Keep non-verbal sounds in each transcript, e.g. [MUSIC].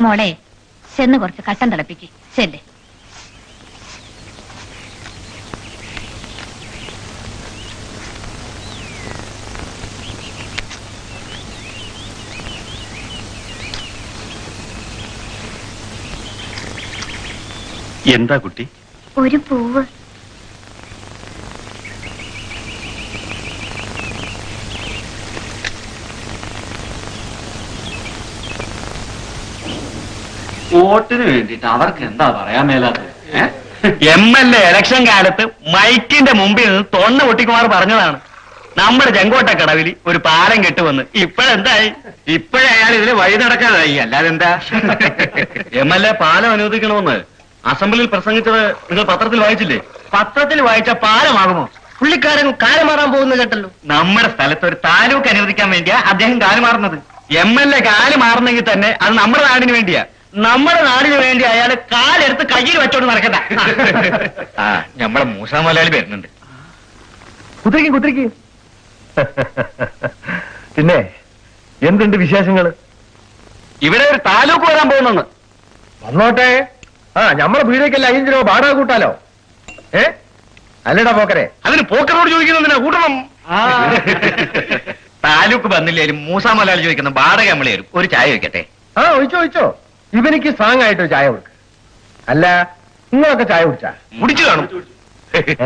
മോളെ ചെന്ന് കുറച്ച് കട്ടൻ തിളപ്പിക്ക്. ചെല്ലേ. എന്താ കുട്ടി? ഒരു പൂവ്. വോട്ടിന് വേണ്ടിട്ട് അവർക്ക് എന്താ പറയാൻ മേലാത്തത്? എം എൽ എ ഇലക്ഷൻ കാലത്ത് മൈക്കിന്റെ മുമ്പിൽ നിന്ന് തൊണ്ണ പൊട്ടിക്കുമാർ പറഞ്ഞതാണ്. നമ്മുടെ ചെങ്കോട്ട കടവിൽ ഒരു പാലം കെട്ടുവന്ന്. ഇപ്പോഴെന്തായി? ഇപ്പോഴേ അയാൾ ഇതിന് വഴി നടക്കാനായി അല്ലാതെ എന്താ എം എൽ എ പാലം അനുവദിക്കണമെന്ന് അസംബ്ലിയിൽ പ്രസംഗിച്ചത് നിങ്ങൾ പത്രത്തിൽ വായിച്ചില്ലേ? പത്രത്തിൽ വായിച്ച പാലമാകുമോ? പുള്ളിക്കാരൻ കാലുമാറാൻ പോകുന്ന കേട്ടല്ലോ. നമ്മുടെ സ്ഥലത്ത് ഒരു താലൂക്ക് അനുവദിക്കാൻ വേണ്ടിയാ അദ്ദേഹം കാലുമാറുന്നത്. എം എൽ എ കാലുമാറുന്നെങ്കിൽ തന്നെ അത് നമ്മുടെ നാടിന് വേണ്ടിയാ. നമ്മുടെ നാടിന് വേണ്ടി അയാൾ കാലെടുത്ത് കയ്യിൽ വെച്ചോണ്ട് നടക്കണ്ട. ആ നമ്മളെ മൂസാ മലയാളി വരുന്നുണ്ട്. കുത്തിരിക്കും കുത്തിരിക്കും. പിന്നെ എന്തുണ്ട് വിശേഷങ്ങൾ ഇവിടെ ഒരു താലൂക്ക് വരാൻ പോകുന്നെന്ന് വന്നോട്ടെ. ആ നമ്മളെ വീടേക്കല്ല അയ്യഞ്ച് രൂപ വാടക കൂട്ടാലോ? ഏ? അല്ലടാ പോക്കരെ. അതിന് പോക്കറോട് ചോദിക്കുന്നതിനാ കൂട്ടണം. താലൂക്ക് വന്നില്ലേലും മൂസാ മലയാളി ചോദിക്കുന്ന വാടക നമ്മളെ ഒരു ചായ വെക്കട്ടെ ആ ഒഴിച്ചോ ഒഴിച്ചോ. ഇവനിക്ക് സ്ട്രോങ് ആയിട്ട് ഒരു ചായ കൊടുക്ക. അല്ല നിങ്ങളൊക്കെ ചായ കുടിച്ചാ? കുടിച്ചു കാണും.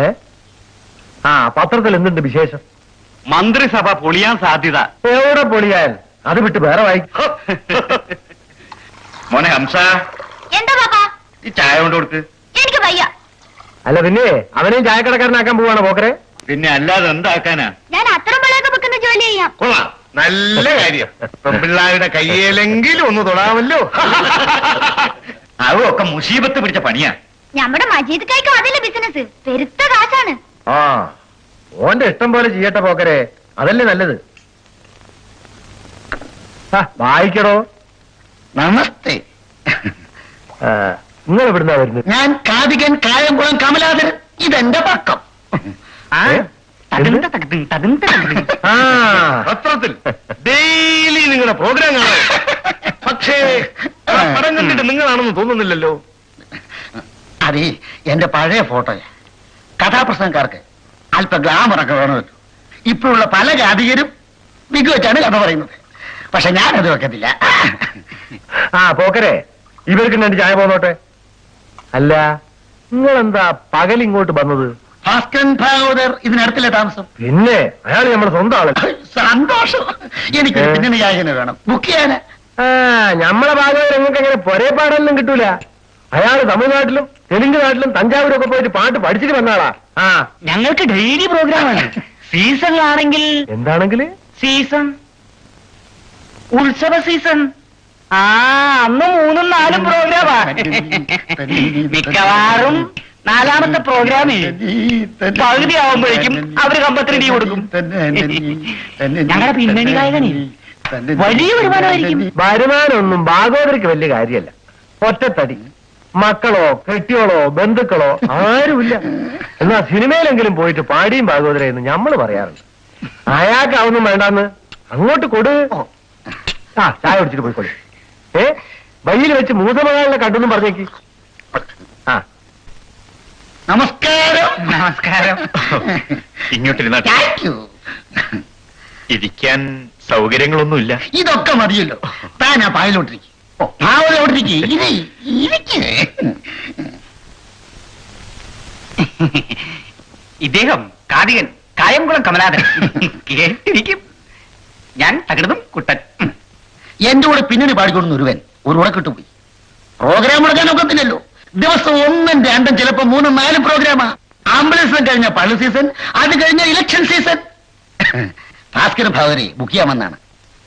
ഏ? ആ പത്രത്തിൽ എന്തുണ്ട് വിശേഷം? മന്ത്രിസഭ പൊളിയാൻ സാധ്യത. എവിടെ പൊളിയാൻ? അത് വിട്ട് വേറെ വായിക്കും മോനെ ഹംസ. എന്താ പാപ്പാ? ഈ ചായ കൊണ്ട് കൊടുത്ത് എനിക്ക് വയ്യ. അല്ല പിന്നെ? അവനെയും ചായക്കടക്കാരനാക്കാൻ പോവാണ് പോക്കരെ പിന്നെ അല്ലാതെ എന്താക്കാനാ? ഞാൻ അത്ര വിളയൊക്കെ വെക്കുന്ന ജോലി ചെയ്യാം. കൊള്ളാം. നല്ല കാര്യം. പെൺപിള്ളാരുടെ കയ്യിലെങ്കിലും ഒന്ന് തൊടാമല്ലോ. [LAUGHS] അവൊക്കെ മുഷീബത്ത് മുസീബത്ത് പിടിച്ച പണിയാ. നമ്മുടെ മജീദ് കൈക്കും അതല്ലേ ബിസിനസ്. പെരുത്ത കാശാണ്. ആ ഓന്റെ ഇഷ്ടം പോലെ ചെയ്യട്ടെ പോക്കരെ. അതല്ലേ നല്ലത്. ആ, വായിക്കടോ. നമസ്തേ. നിങ്ങൾ എവിടുന്നാ വരുന്നത്? ഞാൻ കാതികൻ കായംകുളം കമലാധരൻ. ഇതെന്റെ പക്കം. ഏ? എന്ത്? ആ. പത്രത്തിൽ ഡെയിലി നിങ്ങളുടെ പ്രോഗ്രാം കാണാം. പക്ഷേ ആ പടം കണ്ടിട്ട് നിങ്ങളാണെന്ന് തോന്നുന്നില്ലല്ലോ. അതെ എന്റെ പഴയ ഫോട്ടോയാ. കഥാപ്രസംഗക്കാർക്ക് അല്പ ഗ്ലാമറൊക്കെ വേണമല്ലോ. ഇപ്പോഴുള്ള പല ജാതികരും മികവച്ചാണ് കഥ പറയുന്നത്. പക്ഷെ ഞാനത് വെക്കത്തില്ല. ആ പോക്കരെ ഇവർക്ക് രണ്ട് ചായ പോന്നോട്ടെ? അല്ല നിങ്ങളെന്താ പകൽ ഇങ്ങോട്ട് വന്നത്? ഭാസ്കരൻ ഭാഗവതർ ഇതിനടുത്തില്ലേ താമസം? പിന്നെ അയാൾ നമ്മുടെ സ്വന്തം ആൾ സന്തോഷം. എനിക്ക് ഏ? പിന്നണി ഗായകനെ വേണം. ബുക്ക് ചെയ്യാന് നമ്മളെ ഞമ്മളെ ഭാഗം നിങ്ങൾക്ക് അങ്ങനെ പൊരേ പാടൊന്നും കിട്ടൂല. അയാൾ തമിഴ്നാട്ടിലും തെലുങ്ക് നാട്ടിലും തഞ്ചാവൂരും ഒക്കെ പോയിട്ട് പാട്ട് പഠിച്ചിട്ട് വന്നാളാ ആ ഞങ്ങൾക്ക് ഡെയിലി പ്രോഗ്രാമാണ്. സീസണിലാണെങ്കിൽ എന്താണെങ്കിൽ സീസൺ. ഉത്സവ സീസൺ. ആ അന്ന് മൂന്നും നാലും പ്രോഗ്രാമാ മിക്കവാറും നാലാമത്തെ പ്രോഗ്രാമേ പകുതി ആവുമ്പോഴേക്കും അവർ കമ്പത്തിന് ലീവ് കൊടുക്കും. [LAUGHS] ഞങ്ങളുടെ പിന്നണി ഗായകനെ വലിയ വരുമാനമായിരിക്കും. വരുമാനമൊന്നും ഭാഗവതർക്ക് വലിയ കാര്യമല്ല. ഒറ്റത്തടി. മക്കളോ കെട്ടിയോളോ ബന്ധുക്കളോ ആരുമില്ല. എന്നാ സിനിമയിലെങ്കിലും പോയിട്ട് പാടിയും ഭാഗവതരെന്ന് ഞമ്മൾ പറയാറുണ്ട്. അയാൾക്ക് അതൊന്നും വേണ്ടാന്ന്. അങ്ങോട്ട് കൊടു. ആ ചായ കുടിച്ചിട്ട് പോയിക്കോളൂ. ഏ? വയ്യിൽ വെച്ച് മൂസമകാലിനെ കണ്ടൊന്നും പറഞ്ഞേക്ക്. നമസ്കാരം. നമസ്കാരം. [LAUGHS] ഇങ്ങോട്ടിരുന്നാ താങ്ക് യു ഇരിക്കാൻ സൗകര്യങ്ങളൊന്നുമില്ല. ഇതൊക്കെ മതിയല്ലോ. താൻ ആ പായലോട്ടിരിക്കും ഇദ്ദേഹം കാതികൻ കായംകുളം കമലാദൻ കേട്ടിരിക്കും. ഞാൻ തകർന്നും കുട്ടൻ. എന്റെ കൂടെ പിന്നണി പാടിക്കൊണ്ടുവൻ ഒരുവൻ. ഒരു ഉടക്കിട്ട് പോയി പ്രോഗ്രാം മുടക്കാൻ ഒക്കത്തില്ലല്ലോ. ദിവസം ഒന്നും രണ്ടും ചിലപ്പോ മൂന്നും നാലും പ്രോഗ്രാമാ ആംബുലൻസ് കഴിഞ്ഞ പള്ളി സീസൺ അത് കഴിഞ്ഞ ഇലക്ഷൻ സീസൺ ഭാസ്കര ഭാവരെ ബുക്ക് ചെയ്യാമെന്നാണ്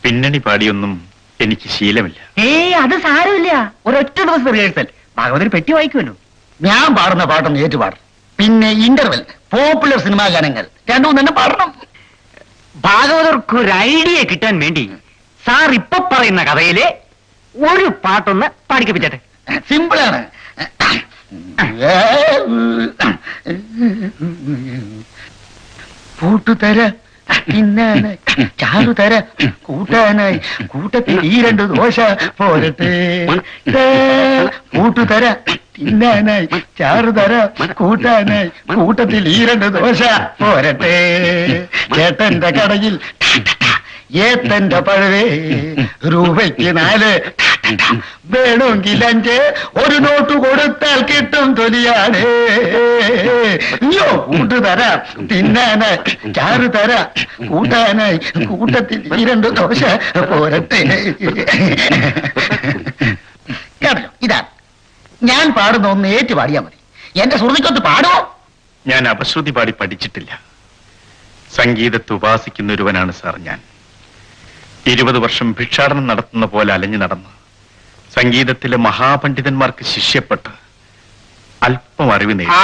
പിന്നണി പാടിയൊന്നും എനിക്ക് ശീലമില്ല. ഏയ് അത് സാരമില്ല. ഒരൊറ്റ ദിവസം റിഹേഴ്സൽ ഭാഗവതർ പെട്ടി വായിക്കുമല്ലോ. ഞാൻ പാടുന്ന പാട്ടൊന്ന് ഏറ്റുപാടും. പിന്നെ ഇന്റർവെൽ പോപ്പുലർ സിനിമാ ഗാനങ്ങൾ. രണ്ടും തന്നെ പാടണം. ഭാഗവതർക്ക് ഒരു ഐഡിയ കിട്ടാൻ വേണ്ടി സാർ ഇപ്പൊ പറയുന്ന കഥയിലെ ഒരു പാട്ടൊന്ന് പാടിക്കപ്പിച്ചട്ടെ. സിമ്പിളാണ്. പൂട്ടുതര ചാറു തര കൂട്ടാനായി കൂട്ടത്തിൽ ഈ രണ്ടു ദോശ പോരട്ടെ. കൂട്ടുതര തിന്നാനായി ചാറുതര കൂട്ടാനായി കൂട്ടത്തിൽ ഈ രണ്ട് ദോശ പോരട്ടെ. ചേട്ടന്റെ കടയിൽ ഏത്തന്റെ പഴവേ രൂപയ്ക്ക് നാല്. വേണമെങ്കിൽ അഞ്ച്. ഒരു നോട്ട് കൊടുത്താൽ കിട്ടും തൊലിയാണ്. അയ്യോ കൂട്ട് തരാം തിന്നാനായി ചാറ് തരാം. കൂട്ടാനായി കൂട്ടത്തിൽ രണ്ട് ദോശ പോരട്ടെ. കേട്ടോ ഇതാ. ഞാൻ പാടുന്ന ഒന്ന് ഏറ്റു പാടിയാ മതി. എന്റെ സുഹൃത്തിക്കൊത്ത് പാടുമോ ഞാൻ അപശ്രുതി പാടി പഠിച്ചിട്ടില്ല. സംഗീതത്തെ ഉപാസിക്കുന്ന ഒരുവനാണ് സാർ ഞാൻ. ഇരുപത് വർഷം ഭിക്ഷാടനം നടത്തുന്ന പോലെ അലഞ്ഞു നടന്ന്. സംഗീതത്തിലെ മഹാപണ്ഡിതന്മാർക്ക് ശിഷ്യപ്പെട്ട് അല്പം അറിവ് നേടി. ആ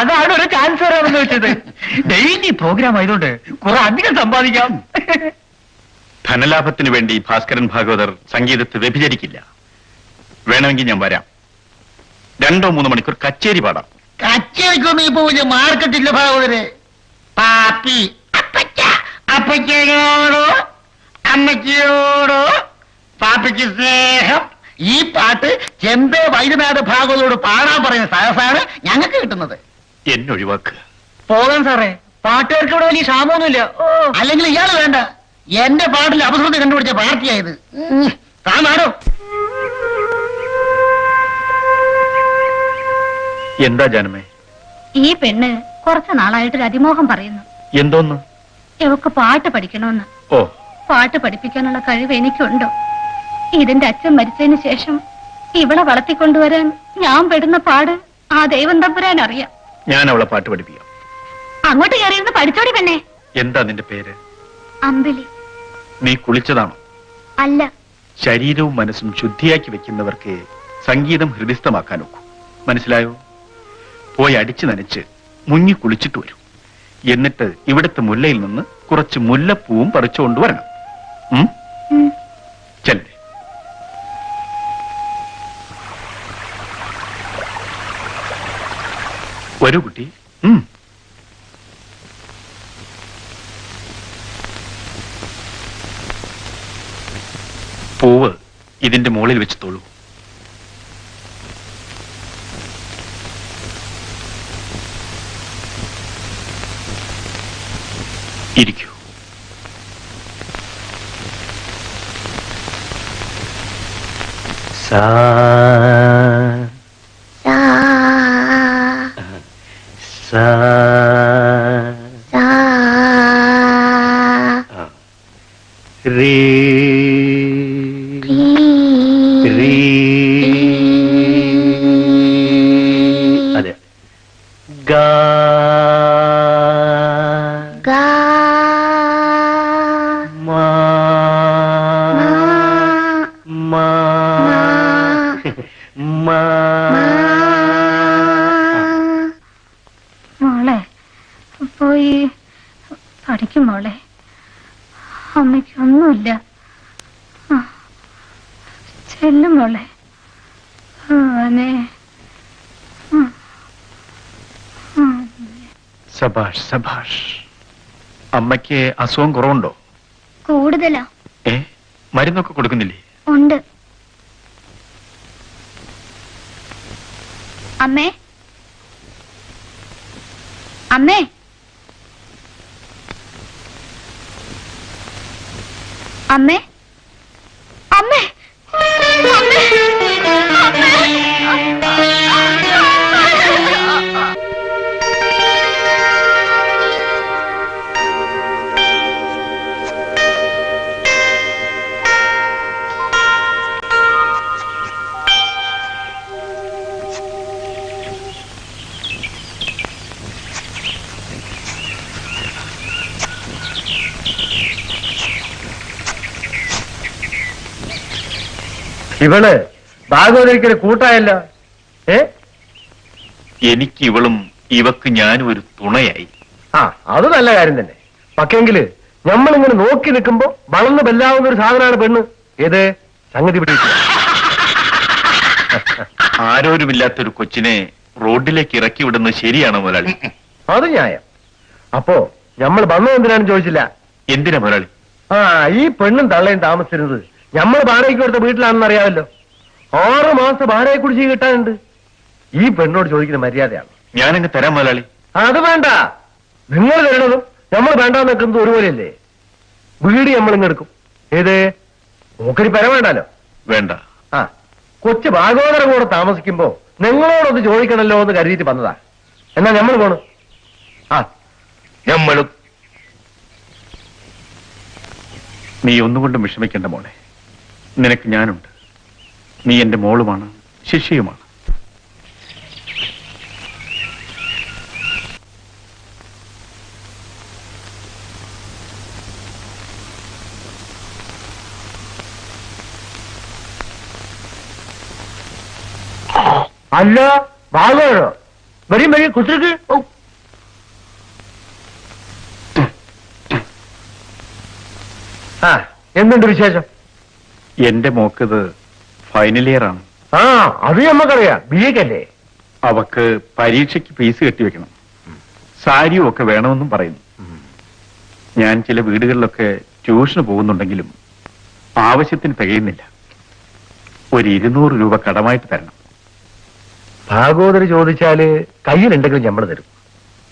അതാണ് ഒരു ചാൻസ് വരാമെന്ന് വെച്ചത്. [LAUGHS] ഡെയിലി പ്രോഗ്രാം ആയതുകൊണ്ട് കുറെ അധികം സമ്പാദിക്കാം. ധനലാഭത്തിന് വേണ്ടി ഭാസ്കരൻ ഭാഗവതർ സംഗീതത്തെ വ്യഭിചരിക്കില്ല. വേണമെങ്കിൽ ഞാൻ വരാം. രണ്ടോ മൂന്നോ മണിക്കൂർ കച്ചേരി പാടാം. കച്ചേരിക്കൊന്നും ഇപ്പൊ വലിയ മാർക്കറ്റില്ല ഭാഗവതരെ. പാപ്പി അപ്പച്ച അപ്പച്ചനോടോ പാപ്പയ്ക്ക് സ്നേഹം. ഈ പാട്ട് ചെമ്പേ വൈദ്യനാഥ ഭാഗവതോട് പാടാൻ പറയുന്ന സഹസാണ് ഞങ്ങൾക്ക് കിട്ടുന്നത്. എന്നൊഴിവാക്കുക പോകാം സാറേ. പാട്ടുകാർക്ക് ഇവിടെ വലിയ ക്ഷാമമൊന്നുമില്ല. ഓ. അല്ലെങ്കിൽ ഇയാൾ വേണ്ട. എന്റെ പാട്ടിൽ അപസൃതി കണ്ടുപിടിച്ച പാർട്ടിയായത്. താൻ എന്താ ജനമേ? ഈ പെണ്ണ് കുറച്ചു നാളായിട്ടൊരു അതിമോഹം പറയുന്നു. എന്തോന്ന്? ഇവക്ക് പാട്ട് പഠിക്കണമെന്ന്. ഓ. പാട്ട് പഠിപ്പിക്കാനുള്ള കഴിവ് എനിക്കുണ്ടോ? ഇതിന്റെ അച്ഛൻ മരിച്ചതിന് ശേഷം ഇവളെ വളർത്തിക്കൊണ്ടുവരാൻ ഞാൻ പെടുന്ന പാട് ആ ദൈവം തമ്പുരാൻ അറിയാം. ഞാൻ അവളെ പാട്ട് പഠിപ്പിക്കാം. അങ്ങോട്ട് കയറിയിരുന്ന് പഠിച്ചോടി പെണ്ണെ. എന്താ നിന്റെ പേര്? അമ്പിളി. നീ കുളിച്ചതാണോ? അല്ല. ശരീരവും മനസ്സും ശുദ്ധിയാക്കി വെക്കുന്നവർക്ക് സംഗീതം ഹൃദിസ്ഥമാക്കാൻ ഒക്കും. മനസ്സിലായോ? പോയി അടിച്ചു നനച്ച് മുങ്ങി കുളിച്ചിട്ട് വരൂ. എന്നിട്ട് ഇവിടുത്തെ മുല്ലയിൽ നിന്ന് കുറച്ച് മുല്ലപ്പൂവും പറിച്ചു കൊണ്ടുവരണം ഉം? ഉം. ചെല്ലേ. വരൂ കുട്ടി. പൂവ് ഇതിന്റെ മുകളിൽ വെച്ച് തൊഴൂ ഇരിക്കൂ. sa പഠിക്കും മോളെ. അമ്മയ്ക്കൊന്നുമില്ല. ചെല്ലും മോളെ. അവനെ സഭാഷ്. സബാഷ് സബാഷ്. അമ്മയ്ക്ക് അസുഖം കുറവുണ്ടോ? കൂടുതലാ? ഏ? മരുന്നൊക്കെ കൊടുക്കുന്നില്ലേ? ഉണ്ട്. അമ്മേ? അമ്മേ? അമ്മേ ഇവൾ ഭാഗവതരിക്കൊരു കൂട്ടായല്ല. ഏ? എനിക്ക് ഇവളും ഇവക്ക് ഞാനും ഒരു തുണയായി. ആ അത് നല്ല കാര്യം തന്നെ. പക്ഷെങ്കിൽ നമ്മളിങ്ങനെ നോക്കി നിൽക്കുമ്പോ വളർന്ന് ബെല്ലാവുന്ന ഒരു സാധനമാണ് പെണ്ണ്. ഏത്? സംഗതി പിടിക്കുക ആരോരുമില്ലാത്തൊരു കൊച്ചിനെ റോഡിലേക്ക് ഇറക്കി വിടുന്നത് ശരിയാണോ മുതലാളി? അത് ന്യായം. അപ്പോ നമ്മൾ വന്നത് എന്തിനാണെന്ന് ചോദിച്ചില്ല? എന്തിനാ മുതലാളി? ആ ഈ പെണ്ണും തള്ളയും താമസിച്ചിരുന്നത് നമ്മൾ വാടകയ്ക്ക് കൊടുത്ത വീട്ടിലാണെന്ന് അറിയാമല്ലോ. ആറ് മാസം വാടക കുടിശ്ശിക കിട്ടാനുണ്ട്. ഈ പെണ്ണോട് ചോദിക്കുന്ന മര്യാദയാണ്. ഞാനങ്ങ് തരാം മുതലാളി. അത് വേണ്ട. നിങ്ങൾ തരണതും നമ്മൾ വേണ്ടാന്ന് നിൽക്കുന്നത് ഒരുപോലെയല്ലേ? വീട് നമ്മൾ ഇങ്ങെടുക്കും ഏത്? മൂക്കരി പര വേണ്ടാലോ വേണ്ട. ആ കൊച്ചു ഭാഗോദരം കൂടെ താമസിക്കുമ്പോ നിങ്ങളോടൊന്ന് ചോദിക്കണല്ലോ എന്ന് കരുതിയിട്ട് വന്നതാ. എന്നാ നമ്മൾ പോണു. ആ. നമ്മളും. നീ ഒന്നുകൊണ്ടും വിഷമിക്കേണ്ട മോളെ. നിനക്ക് ഞാനുണ്ട്. നീ എന്റെ മോളുമാണ് ശിഷ്യയുമാണ്. അല്ല ഭാഗവതോ വരും വരും കുത്തിരിക്ക്. ആ എന്തുണ്ട് വിശേഷം? എന്റെ മോക്കത് ഫൈനൽ ഇയർ ആണ്. ആ അത് നമ്മക്കറിയാം. ബിഎക്കല്ലേ? അവക്ക് പരീക്ഷയ്ക്ക് ഫീസ് കെട്ടിവെക്കണം സാരിയും ഒക്കെ വേണമെന്നും പറയുന്നു. ഞാൻ ചില വീടുകളിലൊക്കെ ട്യൂഷന് പോകുന്നുണ്ടെങ്കിലും ആവശ്യത്തിന് തികയുന്നില്ല. ഒരു ഇരുന്നൂറ് രൂപ കടമായിട്ട് തരണം. ഭാഗവതര് ചോദിച്ചാൽ കയ്യിലുണ്ടെങ്കിലും നമ്മൾ തരും.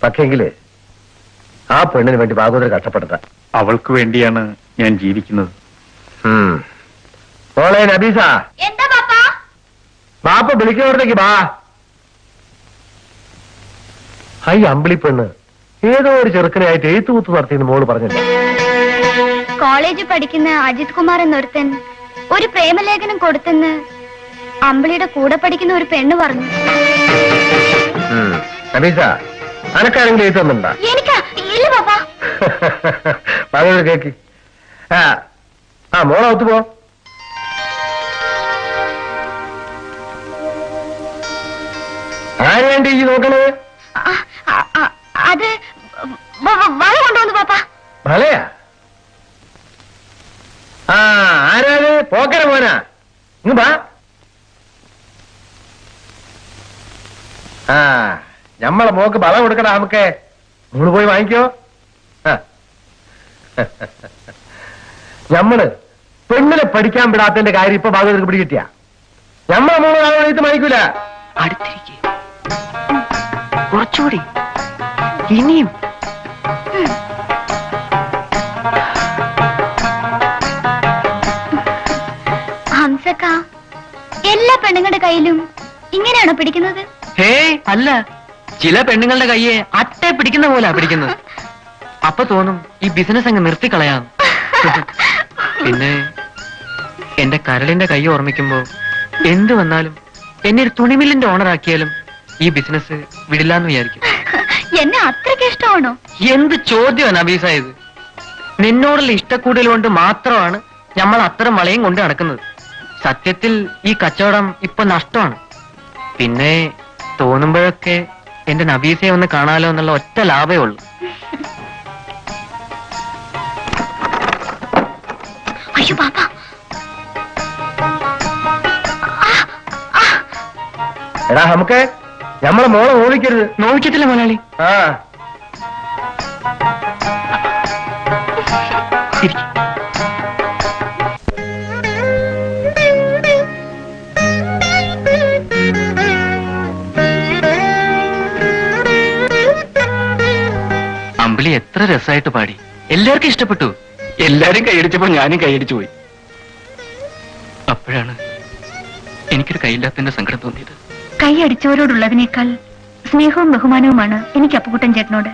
പക്ഷേങ്കിൽ ആ പെണ്ണിന് വേണ്ടി ഭാഗവതര് കഷ്ടപ്പെടുത്ത അവൾക്ക് വേണ്ടിയാണ് ഞാൻ ജീവിക്കുന്നത്. മോളെ നബീസ. എന്താ പാപ്പ ബാപ്പ വിളിക്കുന്നവിടത്തേക്ക് ബാ. ഹൈ അമ്പിളി പെണ്ണ്. ഏതോ ഒരു ചെറുക്കനായിട്ട് എഴുത്തുകൂത്ത് നടത്തിയെന്ന് മോൾ പറഞ്ഞില്ല. കോളേജ് പഠിക്കുന്ന അജിത് കുമാർ എന്നൊരുത്തൻ ഒരു പ്രേമലേഖനം കൊടുത്തെന്ന് അമ്പിളിയുടെ കൂടെ പഠിക്കുന്ന ഒരു പെണ്ണ് പറഞ്ഞു. നബീസ അനക്കാരെങ്കിലും എഴുത്ത് തന്നിട്ടുണ്ടാ? എനിക്കാ? ഇല്ല പാപ്പ ഭാഗവതര് [LAUGHS] കേക്ക്. ആ ആ മോളെ ഒത്തു പോ. ആരെയാണ്ട് ഈ നോക്കണത്? അത് വള കൊണ്ടുവന്നു പാപ്പ. വളയാ ആ ആരാത് പോക്കര മോനാ. ഇങ്ങ് പാ ആ നമ്മളെ മോക്ക് വള കൊടുക്കണ നമുക്ക്. നമ്മൾ പോയി വാങ്ങിക്കോ. നമ്മൾ ഞമ്മൾ പെണ്ണിനെ പഠിക്കാൻ വിടാത്തതിന്റെ കാര്യം ഇപ്പൊ ഭാഗവതർക്ക് പിടികിട്ടിയ. ഞമ്മളെ മൂന്ന് ഇത് വാങ്ങിക്കൂല. അടുത്തിരിക്കെ. കുറച്ചുകൂടി. ഇനിയും. ഹംസക്ക എല്ലാ പെണ്ണുങ്ങളുടെ കയ്യിലും ഇങ്ങനെയാണോ പിടിക്കുന്നത്? ഹേ അല്ല. ചില പെണ്ണുങ്ങളുടെ കയ്യെ അട്ടെ പിടിക്കുന്ന പോലെ പിടിക്കുന്നത്. അപ്പൊ തോന്നും ഈ ബിസിനസ് അങ്ങ് നിർത്തിക്കളയാം. പിന്നെ എന്റെ കരളിന്റെ കൈ ഓർമ്മിക്കുമ്പോ എന്തു വന്നാലും എന്നെ ഒരു തുണിമില്ലിന്റെ ഓണർ ആക്കിയാലും ഈ ബിസിനസ് വിടില്ലാന്ന് വിചാരിക്കും. എന്നെ അത്രയ്ക്ക് ഇഷ്ടമാണോ? എന്ത് ചോദ്യമാണ് അബീസ ഇത്? നിന്നോടുള്ള ഇഷ്ടക്കൂടുതൽ കൊണ്ട് മാത്രമാണ് നമ്മൾ അത്തരം വളയും കൊണ്ട് നടക്കുന്നത്. സത്യത്തിൽ ഈ കച്ചവടം ഇപ്പൊ നഷ്ടമാണ്. പിന്നെ തോന്നുമ്പോഴൊക്കെ എന്റെ നബീസയെ ഒന്ന് കാണാലോ എന്നുള്ള ഒറ്റ ലാഭമേ ഉള്ളൂ. അയ്യോ പാപ്പ എടാ നമുക്ക് ഞമ്മളെ മോളെ ഓടിക്കരുത് നോവിക്കത്തില്ല മലയാളി ആ. അമ്പിളി എത്ര രസമായിട്ട് പാടി. എല്ലാവർക്കും ഇഷ്ടപ്പെട്ടു. എല്ലാരും കൈയടിച്ചപ്പോ ഞാനും കൈയടിച്ചു പോയി. അപ്പോഴാണ് എനിക്കൊരു കൈയില്ലാത്തതിന്റെ സങ്കടം തോന്നിയത്. കൈയടിച്ചവരോടുള്ളതിനേക്കാൾ സ്നേഹവും ബഹുമാനവുമാണ് എനിക്ക് അപ്പുകുട്ടൻ ചേട്ടനോട്.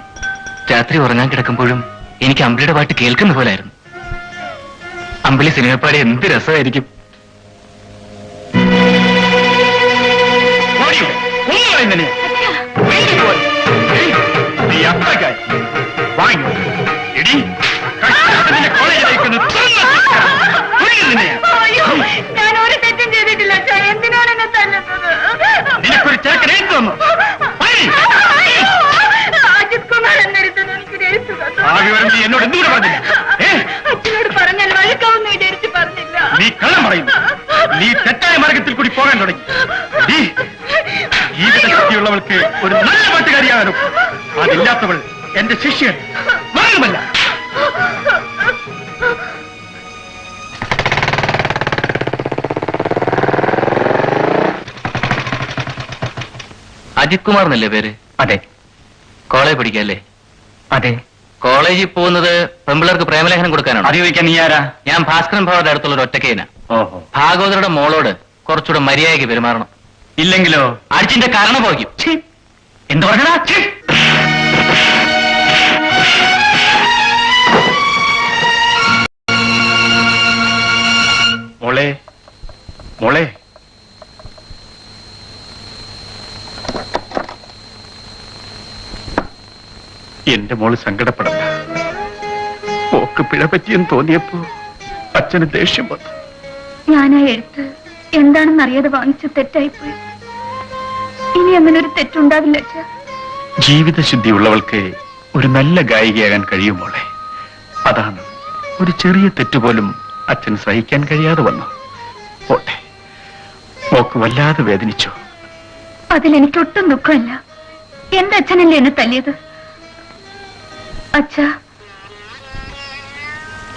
രാത്രി ഉറങ്ങാൻ കിടക്കുമ്പോഴും എനിക്ക് അമ്പിളിയുടെ പാട്ട് കേൾക്കുന്ന പോലായിരുന്നു. അമ്പിളി സിനിമപ്പാടി എന്ത് രസമായിരിക്കും. നീ എന്നോട് എന്തുകൂടെ പറഞ്ഞില്ല? അച്ഛനോട് പറഞ്ഞാൽ വഴക്കാവുന്ന വിചാരിച്ച് പറഞ്ഞില്ല. നീ കള്ളം പറയുന്നു. നീ തെറ്റായ മാർഗത്തിൽ കൂടി പോകാൻ തുടങ്ങി. ജീവിതശക്തിയുള്ളവൾക്ക് ഒരു നല്ല പാട്ടുകാരിയാകാനും അതില്ലാത്തവൾ എന്റെ ശിഷ്യൻ. വാ. അജിത് കുമാർ എന്നല്ലേ പേര്? അതെ. കോളേജ് പഠിക്കല്ലേ? അതെ. കോളേജിൽ പോകുന്നത് പെമ്പിളർക്ക് പ്രേമലേഖനം കൊടുക്കാനാണ്? അത് ചോദിക്കാൻ നീ ആരാ? ഞാൻ ഭാസ്കരൻ ഭവന്റെ അടുത്തുള്ള ഒരു ഒറ്റക്കേന. ഓഹോ. ഭാഗവതരുടെ മോളോട് കുറച്ചുകൂടെ മര്യാദയ്ക്ക് പെരുമാറണം. ഇല്ലെങ്കിലോ? അടിച്ചിന്റെ കാരണം പോകും എന്ത് പറഞ്ഞടാ ഛീ! മോളെ മോളെ. എന്റെ മോൾ സങ്കടപ്പെടണ്ട. പോക്ക് പിഴ പറ്റിയെന്ന് തോന്നിയപ്പോ അച്ഛന് ദേഷ്യം വന്നു. ഞാൻ ആ എഴുത്ത് എന്താണെന്ന് അറിയാതെ വാങ്ങിച്ച തെറ്റായിപ്പോയി. ഇനി അങ്ങനെ ഒരു തെറ്റുണ്ടാവില്ല ജീവിതശുദ്ധി ഉള്ളവൾക്ക് ഒരു നല്ല ഗായികയാകാൻ കഴിയും മോളെ. അതാണ് ഒരു ചെറിയ തെറ്റുപോലും അച്ഛൻ സഹിക്കാൻ കഴിയാതെ വന്നു. പോട്ടെ മോക്ക് വല്ലാതെ വേദനിച്ചു? അതിലെനിക്കൊട്ടും ദുഃഖമില്ല. എന്റെ അച്ഛനല്ലേ എന്നെ തല്ലിയത്? അച്ഛാ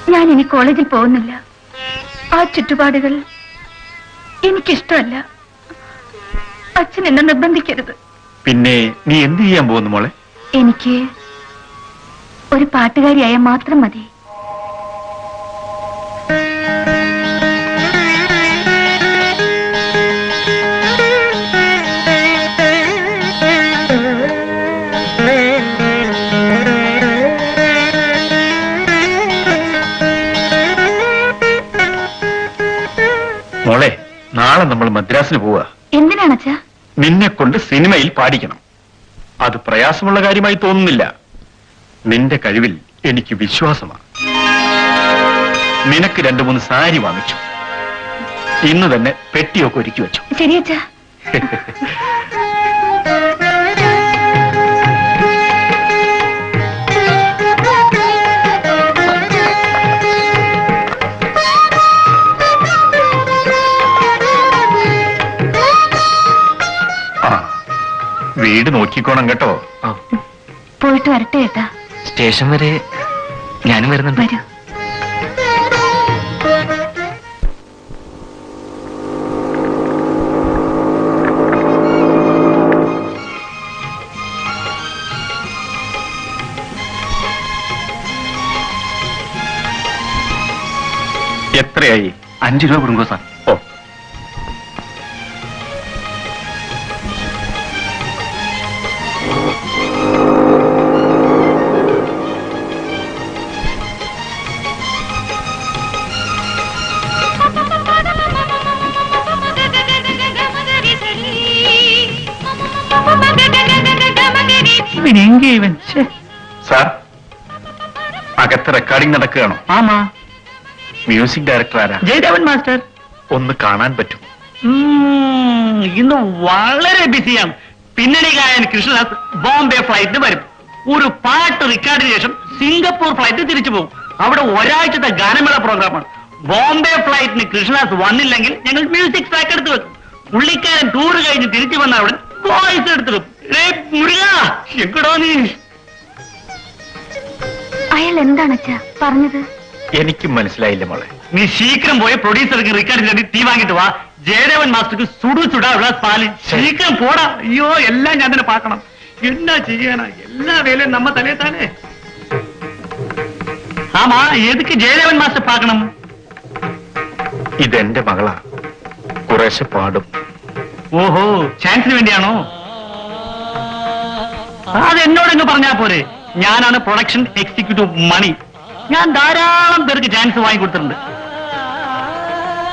ഞാൻ ഇനി കോളേജിൽ പോകുന്നില്ല. ആ ചുറ്റുപാടുകൾ എനിക്കിഷ്ടമല്ല. അച്ഛൻ എന്നെ നിർബന്ധിക്കരുത്. പിന്നെ നീ എന്ത് ചെയ്യാൻ പോകുന്നു മോളെ? എനിക്ക് ഒരു പാട്ടുകാരിയായ മാത്രം മതി. മോളെ നാളെ നമ്മൾ മദ്രാസിന് പോവാ എന്തിനാണ് അച്ഛാ നിന്നെ കൊണ്ട് സിനിമയിൽ പാടിക്കണം. അത് പ്രയാസമുള്ള കാര്യമായി തോന്നുന്നില്ല. നിന്റെ കഴിവിൽ എനിക്ക് വിശ്വാസമാണ്. നിനക്ക് രണ്ടു മൂന്ന് സാരി വാങ്ങിച്ചു. ഇന്ന് തന്നെ പെട്ടിയൊക്കെ ഒരുക്കി വെച്ചു. ശരി [LAUGHS] വീട് നോക്കിക്കോണം കേട്ടോ. പോയിട്ട് വരട്ടെ ഏട്ടാ. സ്റ്റേഷൻ വരെ ഞാനും വരുന്നുണ്ട്. വരൂ. എത്രയായി? അഞ്ചു രൂപ കൊടുങ്കോ സാർ ഇവനെങ്കി ഇവൻ. സാർ അകത്ത് റെക്കോർഡിംഗ് നടക്കുകയാണോ? ആമാ. മ്യൂസിക് ഡയറക്ടർ ആരാ? ജയദേവൻ മാസ്റ്റർ. ഒന്ന് കാണാൻ പറ്റും ഇന്ന് വളരെ ബിസിയാണ്. പിന്നണി ഗായൻ കൃഷ്ണദാസ് ബോംബെ ഫ്ലൈറ്റിന് വരും. ഒരു പാട്ട് റെക്കോർഡിന് ശേഷം സിംഗപ്പൂർ ഫ്ലൈറ്റ് തിരിച്ചു പോകും. അവിടെ ഒരാഴ്ചത്തെ ഗാനമേള പ്രോഗ്രാമാണ് ബോംബെ ഫ്ലൈറ്റിന് കൃഷ്ണദാസ് വന്നില്ലെങ്കിൽ ഞങ്ങൾ മ്യൂസിക് ട്രാക്ക് എടുത്ത് വെക്കും. പുള്ളിക്കാരൻ ടൂർ കഴിഞ്ഞ് തിരിച്ചു വന്ന അവിടെ വോയിസ് എടുത്തു നീ അയാൾ എന്താണ് അച്ഛാ പറഞ്ഞത്? എനിക്കും മനസ്സിലായില്ല മോളെ. നീ ശീഘ്രം പോയ പ്രൊഡ്യൂസർക്ക് റിക്കാർഡ് വേണ്ടി തീ വാങ്ങിട്ട് വാ. ജയദേവൻ മാസ്റ്റർക്ക് സുടു ചുടാ ഉള്ള പാൽ. ശീഘ്രം പോടാ. അയ്യോ എല്ലാം ഞാൻ തന്നെ പാക്കണം. എന്നാ ചെയ്യണ എല്ലാ വേലയും നമ്മ തലേ താനേ. ആമാ എതുക്ക് ജയദേവൻ മാസ്റ്റർ പാക്കണം? ഇതെന്റെ മകളാ. കുറേശ്ശെ പാടും. ഓഹോ ചാൻസിന് വേണ്ടിയാണോ? അത് എന്നോട് ഇങ്ങ് പറഞ്ഞാ പോരെ? ഞാനാണ് പ്രൊഡക്ഷൻ എക്സിക്യൂട്ടീവ് മണി. ഞാൻ ധാരാളം പേർക്ക് ചാൻസ് വാങ്ങിക്കൊടുത്തിട്ടുണ്ട്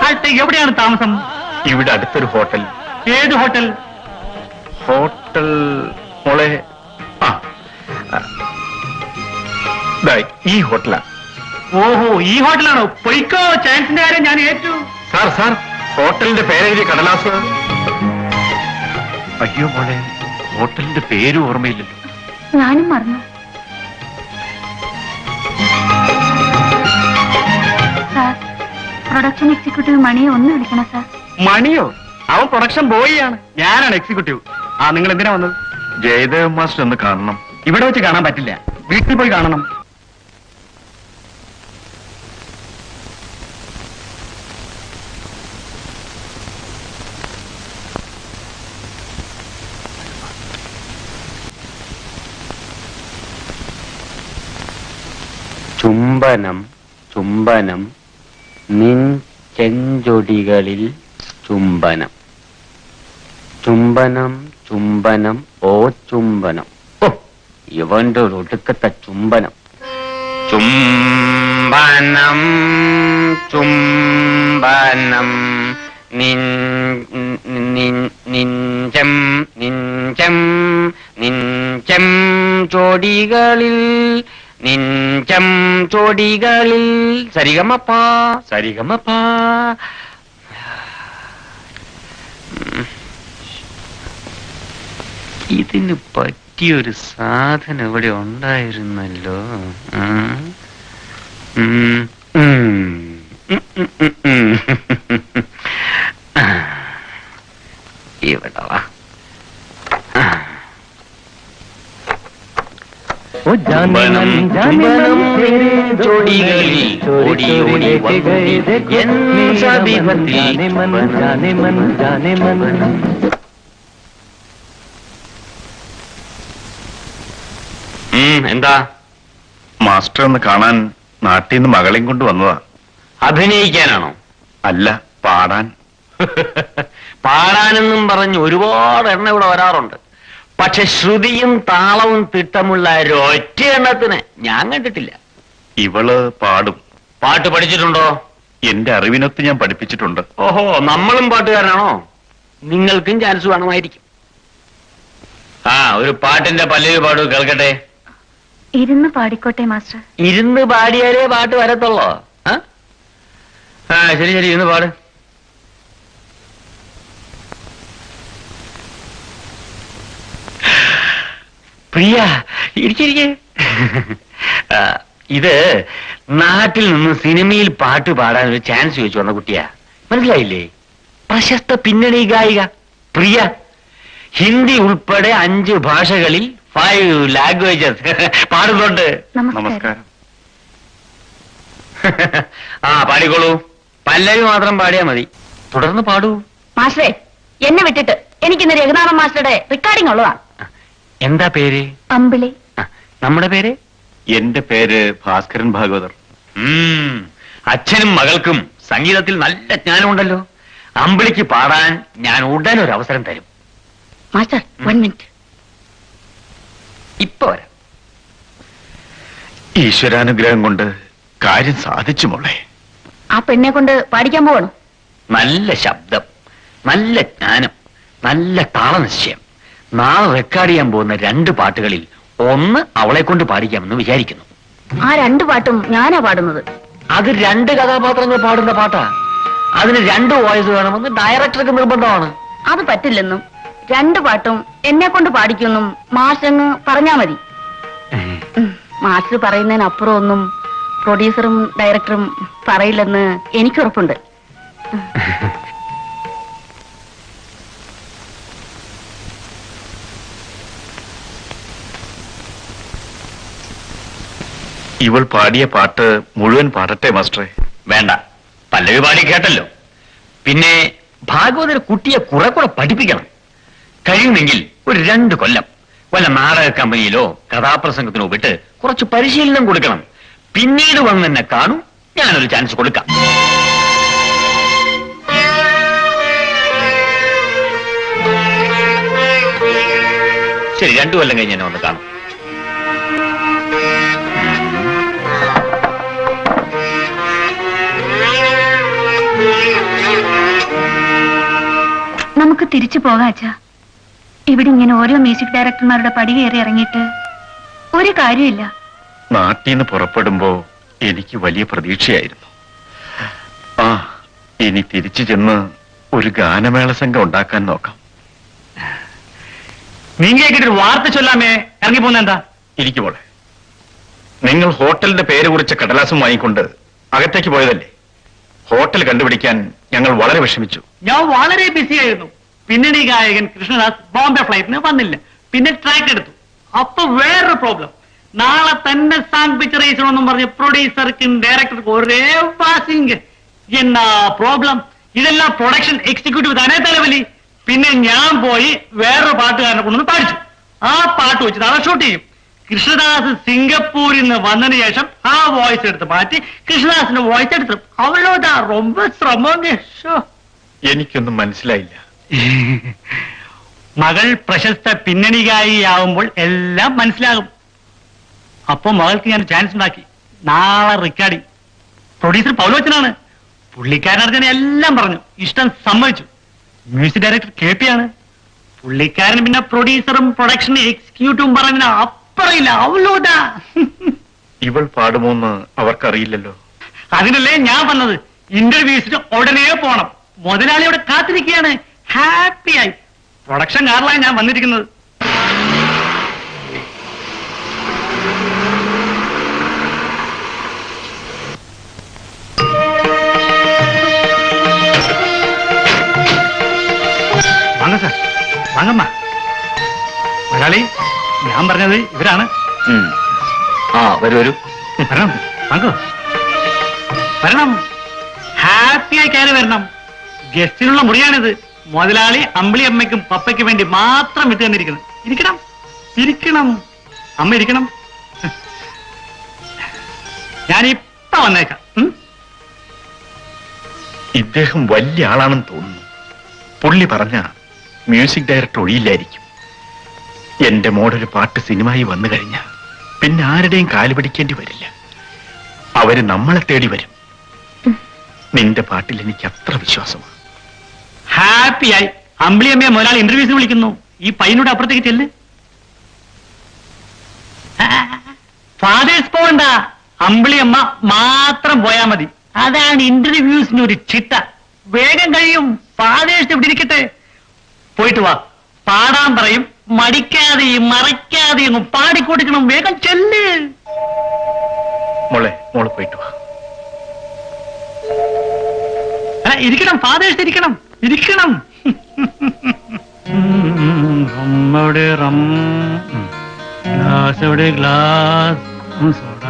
കൊടുത്തിട്ടുണ്ട്. എവിടെയാണ് താമസം? ഇവിടെ അടുത്തൊരു ഹോട്ടൽ. ഏത് ഹോട്ടൽ? ഹോട്ടൽ മോളെ ആ ആ. ദാ, ഈ ഹോട്ടലാ. ഓഹോ ഈ ഹോട്ടലാണോ? പൊയ്ക്കോ ചാൻസിന്റെ കാര്യം ഞാൻ ഏറ്റു. സാർ സാർ ഹോട്ടലിന്റെ പേരെഴുതിയ കടലാസ്. അയ്യോ മോളെ ഹോട്ടലിന്റെ പേര് ഓർമ്മയില്ലല്ലോ. ഞാനും മറന്നു. സാർ പ്രൊഡക്ഷൻ എക്സിക്യൂട്ടീവ് മണിയെ ഒന്ന് വിളിക്കണം സാർ. മണിയോ? അവൻ പ്രൊഡക്ഷൻ ബോയിയാണ് ഞാനാണ് എക്സിക്യൂട്ടീവ് ആ നിങ്ങൾ എന്തിനാ വന്നത്? ജയദേവ് മാസ്റ്റർ ഒന്ന് കാണണം. ഇവിടെ വെച്ച് കാണാൻ പറ്റില്ല. വീട്ടിൽ പോയി കാണണം. ചുംബനം ചുംബനം നിൻ ചെഞ്ചൊടികളിൽ ചുംബനം. ചുംബനം ചുംബനം ഓ ചുംബനം. ഓ ഇവന്റെ ഒരു ഒടുക്കത്തെ ചുംബനം. ചുംബനം ചുംബനം നിൻ നിഞ്ചം നിഞ്ചം നിഞ്ചം ചോടികളിൽ നിഞ്ചം ചോടികളിൽ സരിഗമപ്പാ സരിഗമപ്പാ. ഇതിന് പറ്റിയൊരു സാധനം ഇവിടെ ഉണ്ടായിരുന്നല്ലോ. ഇവിടെ വാ ആ. ഓ ജാനെ മൻ ജാനെ മൻ തേരെ ചോടികളിൽ ഓടി ഓടി എൻ സമീപത്തിൽ എന്താ? മാസ്റ്റർ ഒന്ന് കാണാൻ നാട്ടിൽ നിന്ന് മകളെയും കൊണ്ട് വന്നതാ. അഭിനയിക്കാനാണോ? അല്ല പാടാൻ. [LAUGHS] പാടാനെന്നും പറഞ്ഞ് ഒരുപാട് എണ്ണ ഇവിടെ വരാറുണ്ട്. പക്ഷെ ശ്രുതിയും താളവും തിട്ടമുള്ള ഒരൊറ്റ എണ്ണത്തിന് ഞാൻ കണ്ടിട്ടില്ല. ഇവൾ പാടും. പാട്ട് പഠിച്ചിട്ടുണ്ടോ? എന്റെ അറിവിനൊത്ത് ഞാൻ പഠിപ്പിച്ചിട്ടുണ്ട്. ഓഹോ നമ്മളും പാട്ടുകാരനാണോ? നിങ്ങൾക്കും ചാൻസ് വേണമായിരിക്കും. ആ ഒരു പാട്ടിന്റെ പല്ലവി പാടു കേൾക്കട്ടെ. ഇരുന്ന് പാടിക്കോട്ടെ മാസ്റ്റർ. ഇരുന്ന് പാടിയാലേ പാട്ട് വരത്തുള്ളോ? ആ? ആ ശരി ശരി ഇരുന്ന് പാട്. പ്രിയ ഇരിക്കിരിക്കെ [LAUGHS] ഇത് നാട്ടിൽ നിന്ന് സിനിമയിൽ പാട്ട് പാടാൻ ഒരു ചാൻസ് ചോദിച്ചു വന്ന കുട്ടിയാ. മനസ്സിലായില്ലേ? പ്രശസ്ത പിന്നണി ഗായിക. പ്രിയ ഹിന്ദി ഉൾപ്പെടെ അഞ്ച് ഭാഷകളിൽ ഫൈവ് ലാംഗ്വേജസ് [LAUGHS] പാടുന്നുണ്ട്. നമസ്കാരം. [LAUGHS] ആ പാടിക്കോളൂ. പല്ലവി മാത്രം പാടിയാ മതി. തുടർന്ന് പാടൂ. മാസ്റ്ററെ എന്നെ വിട്ടിട്ട് എനിക്കിന്ന് രഘുനാഥൻ മാസ്റ്ററുടെ റെക്കോർഡിംഗ് ഉള്ളതാ എന്താ പേര്? അമ്പിളി. ആ, നമ്മുടെ പേര്? എന്റെ പേര് ഭാസ്കരൻ ഭാഗവതർ. ഉം, അച്ഛനും മകൾക്കും സംഗീതത്തിൽ നല്ല ജ്ഞാനമുണ്ടല്ലോ. അമ്പിളിക്ക് പാടാൻ ഞാൻ ഉടൻ ഒരു അവസരം തരും. മാസ്റ്റർ വൺ മിനിറ്റ് ഇപ്പൊ വരാം. ഈശ്വരാനുഗ്രഹം കൊണ്ട് കാര്യം സാധിച്ചു മോളെ. ആ പെണ്ണെ കൊണ്ട് പാടിക്കാൻ പോകണം നല്ല ശബ്ദം നല്ല ജ്ഞാനം നല്ല താളനിശ്ചയം. നാളെ റെക്കോർഡ് ചെയ്യാൻ പോകുന്ന രണ്ട് പാട്ടുകളിൽ ഒന്ന് അവളെ കൊണ്ട് പാടിക്കാമെന്ന് വിചാരിക്കുന്നു. ആ രണ്ട് പാട്ടും ഞാനാ പാടുന്നത്. അത് രണ്ട് കഥാപാത്രങ്ങൾ പാടുന്ന പാട്ടാ. അതിന് രണ്ട് വോയിസ് വേണമെന്ന് ഡയറക്ടർക്ക് നിർബന്ധമാണ്. അത് പറ്റില്ലെന്നും രണ്ട് പാട്ടും എന്നെ കൊണ്ട് പാടിക്കുമെന്നും മാഷങ്ങ് പറഞ്ഞാ മതി. മാഷ് പറയുന്നതിനപ്പുറം ഒന്നും പ്രൊഡ്യൂസറും ഡയറക്ടറും പറയില്ലെന്ന് എനിക്കുറപ്പുണ്ട് ഇവൾ പാടിയ പാട്ട് മുഴുവൻ പാടട്ടെ മാസ്റ്ററെ. വേണ്ട. പല്ലവി പാടി കേട്ടല്ലോ. പിന്നെ ഭാഗവതർ കുട്ടിയെ കുറെ കൂടെ പഠിപ്പിക്കണം. കഴിയുമെങ്കിൽ ഒരു രണ്ട് കൊല്ലം വല്ല നാടക കമ്പനിയിലോ കഥാപ്രസംഗത്തിനോ വിട്ട് കുറച്ച് പരിശീലനം കൊടുക്കണം. പിന്നീട് വന്ന് എന്നെ കാണും. ഞാനൊരു ചാൻസ് കൊടുക്കാം. ശരി രണ്ടു കൊല്ലം കഴിഞ്ഞ് എന്നെ വന്ന് കാണും. നമുക്ക് തിരിച്ചു പോകാം അച്ഛാ. ഇവിടെ ഇങ്ങനെ ഓരോ മ്യൂസിക് ഡയറക്ടർമാരുടെ പടി കയറി ഇറങ്ങിയിട്ട് ഒരു കാര്യമില്ല. നാട്ടിൽ നിന്ന് പുറപ്പെടുമ്പോ എനിക്ക് വലിയ പ്രതീക്ഷയായിരുന്നു. ആ ഇനി തിരിച്ചു ചെന്ന് ഒരു ഗാനമേള സംഘം ഉണ്ടാക്കാൻ നോക്കാം. നീ കേട്ടിട്ട് വാർത്ത ചൊല്ലാമേ. ഇറങ്ങി പോന്ന എന്താ? ഇരിക്കുമോളെ നിങ്ങൾ ഹോട്ടലിന്റെ പേര് കുറിച്ച കടലാസും വാങ്ങിക്കൊണ്ട് അകത്തേക്ക് പോയതല്ലേ? ഹോട്ടൽ കണ്ടുപിടിക്കാൻ ഞങ്ങൾ വളരെ വിഷമിച്ചു. ഞാൻ വളരെ ബിസി ആയിരുന്നു. പിന്നണി ഗായകൻ കൃഷ്ണദാസ് ബോംബെ ഫ്ലൈറ്റിന് വന്നില്ല. പിന്നെ ട്രാക്ക് എടുത്തു. അപ്പൊ വേറൊരു പ്രോബ്ലം നാളെ തന്നെ സാങ് പിക്ചർ ചെയ്യണമെന്നും പറഞ്ഞ് പ്രൊഡ്യൂസർക്കും ഡയറക്ടർക്കും ഒരേ പാസിംഗ് എന്നാ പ്രോബ്ലം ഇതെല്ലാം പ്രൊഡക്ഷൻ എക്സിക്യൂട്ടീവ് തന്നെ തലവലി. പിന്നെ ഞാൻ പോയി വേറൊരു പാട്ടുകാരനെ കൊണ്ടുവന്ന് പാടിച്ചു. ആ പാട്ട് വെച്ച് നാളെ ഷൂട്ട് ചെയ്യും. കൃഷ്ണദാസ് സിംഗപ്പൂരിൽ നിന്ന് വന്നതിന് ശേഷം ആ വോയിസ് എടുത്ത് മാറ്റി കൃഷ്ണദാസിന്റെ വോയിസ് എടുത്തു. അവളോട് ആ റൊമ്പ ശ്രമം എനിക്കൊന്നും മനസ്സിലായില്ല. മകൾ പ്രശസ്ത പിന്നണി ഗായികയാവുമ്പോൾ എല്ലാം മനസ്സിലാകും. അപ്പൊ മകൾക്ക് ഞാൻ ചാൻസ് ഉണ്ടാക്കി. നാളെ റെക്കോർഡിംഗ് പ്രൊഡ്യൂസർ പൗലോച്ചനാണ് പുള്ളിക്കാരൻ എല്ലാം പറഞ്ഞു. ഇഷ്ടം സമ്മതിച്ചു. മ്യൂസിക് ഡയറക്ടർ കെ പി ആണ്. പുള്ളിക്കാരൻ പിന്നെ പ്രൊഡ്യൂസറും പ്രൊഡക്ഷൻ എക്സിക്യൂട്ടീവും പറഞ്ഞ അപ്പറയില്ല. അവലോട്ടാ ഇവൾ പാടുമോന്ന് അവർക്കറിയില്ലല്ലോ. അതിനല്ലേ ഞാൻ പറഞ്ഞത് ഇന്റർവ്യൂസിന് ഉടനെ പോണം. മുതലാളിയോടെ അവിടെ കാത്തിരിക്കുകയാണ്. ഹാപ്പിയായി പ്രൊഡക്ഷൻ കാറിലാണ് ഞാൻ വന്നിരിക്കുന്നത്. വാങ്ങ സാർ. വാങ്ങമ്മ. മലയാളി ഞാൻ പറഞ്ഞത് ഇവരാണ്. ആ വരൂ വരൂ. വരണം. വാങ്ങോ. വരണം. ഹാപ്പിയായി കയറി വരണം. ഗസ്റ്റിനുള്ള മുറിയാണിത്. മുതലാളി അമ്പിളി അമ്മയ്ക്കും പപ്പയ്ക്കും വേണ്ടി മാത്രം വിട്ടു തന്നിരിക്കുന്നു. ഇരിക്കണം. ഇരിക്കണം. അമ്മ ഇരിക്കണം. ഞാൻ ഇപ്പൊ വന്നേക്കാം? ഇദ്ദേഹം വലിയ ആളാണെന്ന് തോന്നുന്നു. പുള്ളി പറഞ്ഞ മ്യൂസിക് ഡയറക്ടർ ഒഴിയില്ലായിരിക്കും. എന്റെ മോടൊരു പാട്ട് സിനിമയിൽ വന്നു കഴിഞ്ഞാൽ പിന്നെ ആരുടെയും കാൽ പിടിക്കേണ്ടി വരില്ല. അവർ നമ്മളെ തേടി വരും. നിന്റെ പാട്ടിൽ എനിക്ക് അത്ര വിശ്വാസമാണ് ഹാപ്പിയായി. അമ്പിളി അമ്മയെ മുതലാളി ഇന്റർവ്യൂസിന് വിളിക്കുന്നു. ഈ പയ്യനോട് അപ്പുറത്തേക്ക് ചെല്ല്. ഫാദേഴ്സ് പോകണ്ട അമ്പിളി അമ്മ മാത്രം പോയാ മതി. അതാണ് ഇന്റർവ്യൂസിന് ഒരു ചിട്ട. വേഗം കഴിയും. ഫാദേഴ്സ് ഇവിടെ ഇരിക്കട്ടെ പോയിട്ട് വാ. പാടാൻ പറയും. മടിക്കാതെയും മറയ്ക്കാതെയും പാടിക്കൊടുക്കണം വേഗം ചെല്ല്. മോളെ മോൾ പോയിട്ട് വാ. ഇരിക്കണം. ഫാദേഴ്സ് ഇരിക്കണം. ഇരിക്കണം. റമ്മയുടെ റം ഗ്ലാസ് എവിടെ ഗ്ലാസ് സോഡ.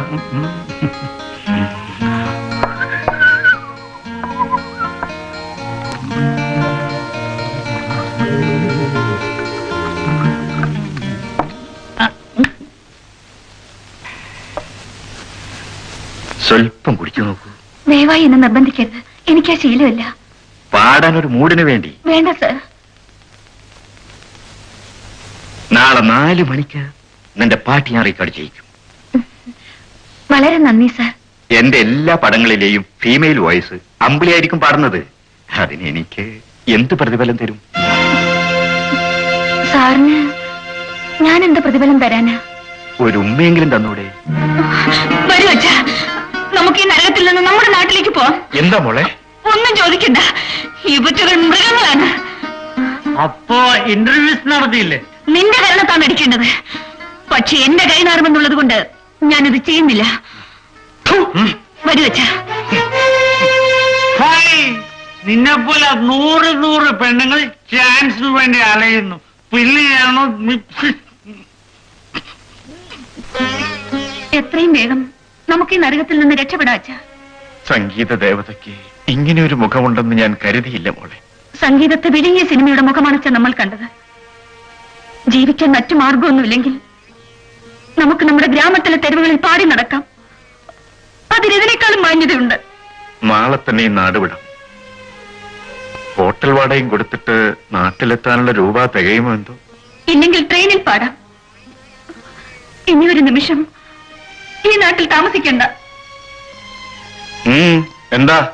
സ്വല്പം കുടിച്ചു നോക്കൂ. ദയവായി എന്നെ നിർബന്ധിക്കരുത്. എനിക്ക് ആ ശീലമില്ല. പാടാൻ ഒരു മൂടിന് വേണ്ടി. വേണ്ട സർ. നാളെ നാല് മണിക്ക് നിന്റെ പാട്ട് ഞാൻ റെക്കോർഡ് ചെയ്യിക്കും വളരെ നന്ദി സർ. എന്റെ എല്ലാ പടങ്ങളിലെയും ഫീമെയിൽ വോയിസ് അമ്പിളിയായിരിക്കും പാടുന്നത്. അതിന് എനിക്ക് എന്ത് പ്രതിഫലം തരും? സാറിന് ഞാൻ എന്ത് പ്രതിഫലം തരാനാ? ഒരു ഉമ്മയെങ്കിലും തന്നൂടെ? വരൂ അച്ഛാ. നമുക്ക് ഈ നരകത്തിൽ നിന്ന് നമ്മുടെ നാട്ടിലേക്ക് പോവാം. എന്താ മോളെ? ഒന്നും ചോദിക്കണ്ട. ഈ ബുറ്റുകൾ മൃഗങ്ങളാണ്. അപ്പോ ഇന്റർവ്യൂസ് നടത്തിയില്ലേ? നിന്റെ കരണത്താണ് അടിക്കേണ്ടത് പക്ഷെ എന്റെ കൈ നാറുമെന്നുള്ളത് കൊണ്ട് ഞാനിത് ചെയ്യുന്നില്ല. വരുവച്ച നിന്നെ പോലെ നൂറ് നൂറ് പെണ്ണുങ്ങൾ ചാൻസിന് വേണ്ടി അലയുന്നു. പിന്നെയാണോ എത്രയും വേഗം നമുക്ക് ഈ നരകത്തിൽ നിന്ന് രക്ഷപ്പെടാച്ച സംഗീത ദേവതയ്ക്ക് ഇങ്ങനെ ഒരു മുഖമുണ്ടെന്ന് ഞാൻ കരുതിയില്ല മോളെ. സംഗീതത്തെ വിഴുങ്ങിയ സിനിമയുടെ മുഖമാണ് നമ്മൾ കണ്ടത്. ജീവിക്കാൻ മറ്റു മാർഗമൊന്നുമില്ലെങ്കിൽ നമുക്ക് നമ്മുടെ ഗ്രാമത്തിലെ തെരുവുകളിൽ പാടി നടക്കാം. അതിനെതിനേക്കാളും മാന്യതയുണ്ട്. നാളെ തന്നെ ഈ നാട് വിടാം. ഹോട്ടൽ വാടകയും കൊടുത്തിട്ട് നാട്ടിലെത്താനുള്ള രൂപ തികയുമോ എന്തോ? ഇല്ലെങ്കിൽ ട്രെയിനിൽ പാടാം. ഇനി ഒരു നിമിഷം ഈ നാട്ടിൽ താമസിക്കണ്ട. ഉം, എന്താ?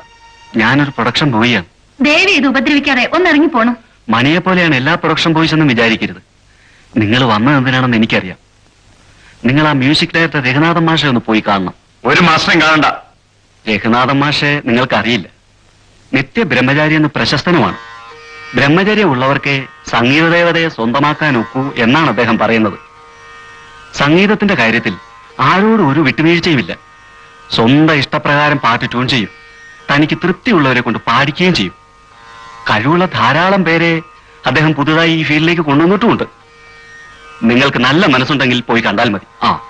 ഞാനൊരു പ്രൊഡക്ഷൻ ബോയിയാണ് ദേവി ഇത് ഉപദ്രവിക്കാതെ ഒന്നിറങ്ങി പോണം. മണിയെ പോലെയാണ് എല്ലാ പ്രൊഡക്ഷൻ ബോയ്സ് എന്നും വിചാരിക്കരുത്. നിങ്ങൾ വന്നത് എന്തിനാണെന്ന് എനിക്കറിയാം. നിങ്ങൾ ആ മ്യൂസിക് ഡയറക്ടർ രഘുനാഥൻ മാഷെ ഒന്ന് പോയി കാണണം. ഒരു മാസം കാണണ്ട. രഘുനാഥൻ മാഷെ നിങ്ങൾക്കറിയില്ല. നിത്യ ബ്രഹ്മചാരി എന്ന് പ്രശസ്തനുമാണ്. ബ്രഹ്മചര്യം ഉള്ളവർക്ക് സംഗീതദേവതയെ സ്വന്തമാക്കാൻ ഒക്കൂ എന്നാണ് അദ്ദേഹം പറയുന്നത്. സംഗീതത്തിന്റെ കാര്യത്തിൽ ആരോടും ഒരു വിട്ടുവീഴ്ചയുമില്ല. സ്വന്തം ഇഷ്ടപ്രകാരം പാട്ട് ട്യൂൺ ചെയ്യും. തനിക്ക് തൃപ്തിയുള്ളവരെ കൊണ്ട് പാടിക്കുകയും ചെയ്യും. കഴിവുള്ള ധാരാളം പേരെ അദ്ദേഹം പുതുതായി ഈ ഫീൽഡിലേക്ക് കൊണ്ടുവന്നിട്ടുമുണ്ട്. നിങ്ങൾക്ക് നല്ല മനസ്സുണ്ടെങ്കിൽ പോയി കണ്ടാൽ മതി. ആ.